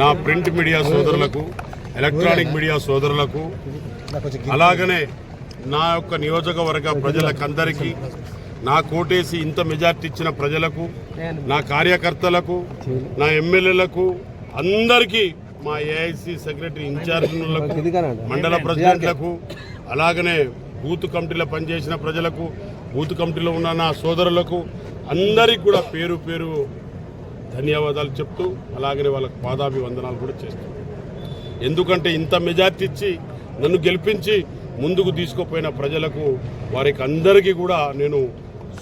నా print media సోదరులకు electronic media సోదరులకు అలాగనే నా యొక్క నియోజకవర్గ ప్రజలకందరికీ నా కోటేసి ఇంత మెజార్టీ ఇచ్చిన ప్రజలకు నా కార్యకర్తలకు నా ఎమ్మెల్యేలకు అందరికీ మా ఏఐసి సెక్రటరీ ఇన్ఛార్జీలకు మండల ప్రెసిడెంట్లకు అలాగనే బూత్ కమిటీలో పనిచేసిన ప్రజలకు బూత్ కమిటీలో ఉన్న నా సోదరులకు అందరికీ కూడా పేరు పేరు ధన్యవాదాలు చెప్తూ అలాగనే వాళ్ళకి పాదాభివందనాలు కూడా చేస్తాను ఎందుకంటే ఇంత మెజార్టీ ఇచ్చి నన్ను గెలిపించి ముందుకు తీసుకుపోయిన ప్రజలకు వారికి అందరికీ కూడా నేను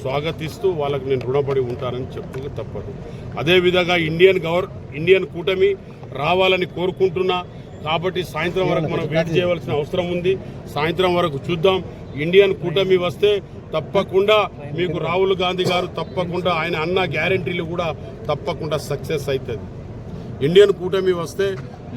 స్వాగతిస్తూ వాళ్ళకి నేను రుణపడి ఉంటానని చెప్పక తప్పదు. అదేవిధంగా ఇండియన్ గవర్ ఇండియన్ కూటమి రావాలని కోరుకుంటున్నా కాబట్టి సాయంత్రం వరకు మనం వెయిట్ చేయవలసిన అవసరం ఉంది. సాయంత్రం వరకు చూద్దాం. ఇండియన్ కూటమి వస్తే తప్పకుండా మీకు రాహుల్ గాంధీ గారు తప్పకుండా ఆయన అన్న గ్యారంటీలు కూడా తప్పకుండా సక్సెస్ అవుతుంది. ఇండియన్ కూటమి వస్తే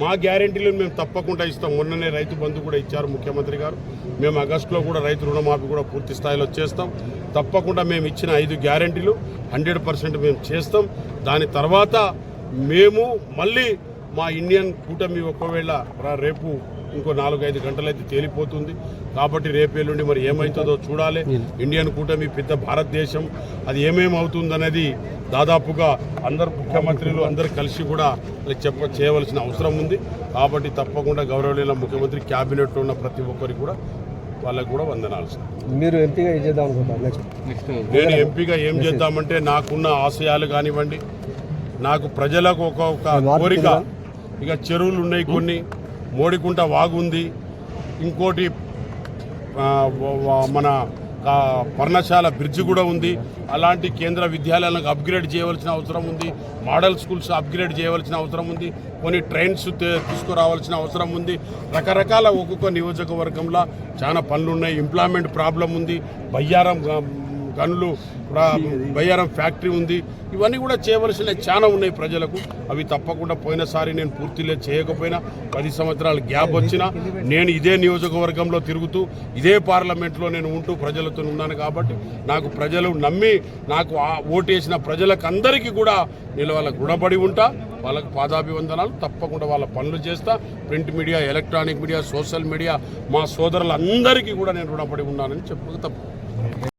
మా గ్యారెంటీలు మేము తప్పకుండా ఇస్తాం. మొన్ననే రైతు బంధు కూడా ఇచ్చారు ముఖ్యమంత్రి గారు. మేము ఆగస్టులో కూడా రైతు రుణమాఫీ కూడా పూర్తి స్థాయిలో చేస్తాం. తప్పకుండా మేము ఇచ్చిన ఐదు గ్యారెంటీలు హండ్రెడ్ పర్సెంట్ మేము చేస్తాం. దాని తర్వాత మేము మళ్ళీ మా ఇండియన్ కూటమి ఒకవేళ రా- రేపు ఇంకో నాలుగైదు గంటలైతే తేలిపోతుంది. కాబట్టి రేపు ఎల్లుండి మరి ఏమవుతుందో చూడాలి. ఇండియన్ కూటమి పెద్ద భారతదేశం. అది ఏమేమి అవుతుందనేది దాదాపుగా అందరు ముఖ్యమంత్రులు అందరు కలిసి కూడా చెప్ప చేయవలసిన అవసరం ఉంది. కాబట్టి తప్పకుండా గౌరవనీయ ముఖ్యమంత్రి క్యాబినెట్లో ఉన్న ప్రతి ఒక్కరికి కూడా వాళ్ళకి కూడా వందనాలు సార్. మీరు ఎంపీగా ఏం చేద్దాం అనుకుంటారు నెక్స్ట్ నేను ఎంపీగా ఏం చేద్దామంటే నాకున్న ఆశయాలు కానివ్వండి నాకు ప్రజలకు ఒక ఒక కోరిక ఇక చెరువులు ఉన్నాయి కొన్ని. మోడికుంట వాగు ఉంది ఇంకోటి మన పర్ణశాల బ్రిడ్జ్ కూడా ఉంది. అలాంటి కేంద్ర విద్యాలయాలకు అప్గ్రేడ్ చేయవలసిన అవసరం ఉంది. మోడల్ స్కూల్స్ అప్గ్రేడ్ చేయవలసిన అవసరం ఉంది. కొన్ని ట్రైన్స్ తీసుకురావాల్సిన అవసరం ఉంది. రకరకాల ఒక్కొక్క నియోజకవర్గంలో చాలా పనులు ఉన్నాయి ఎంప్లాయ్మెంట్ ప్రాబ్లం ఉంది. బయ్యారం గనులు బయ్యారం ఫ్యాక్టరీ ఉంది. ఇవన్నీ కూడా చేయవలసిన చాలా ఉన్నాయి ప్రజలకు. అవి తప్పకుండా పోయినసారి నేను పూర్తిగా చేయకపోయినా పది సంవత్సరాల గ్యాప్ వచ్చినా నేను ఇదే నియోజకవర్గంలో తిరుగుతూ ఇదే పార్లమెంట్లో నేను ఉంటూ ప్రజలతో ఉన్నాను కాబట్టి నాకు ప్రజలు నమ్మి నాకు ఆ ఓటేసిన ప్రజలకు అందరికీ కూడా నేను వాళ్ళకు రుణపడి ఉంటా. వాళ్ళకు పాదాభివందనాలు. తప్పకుండా వాళ్ళ పనులు చేస్తా. Print media electronic media social media మా సోదరులందరికీ కూడా నేను రుణపడి ఉన్నానని చెప్పక తప్పు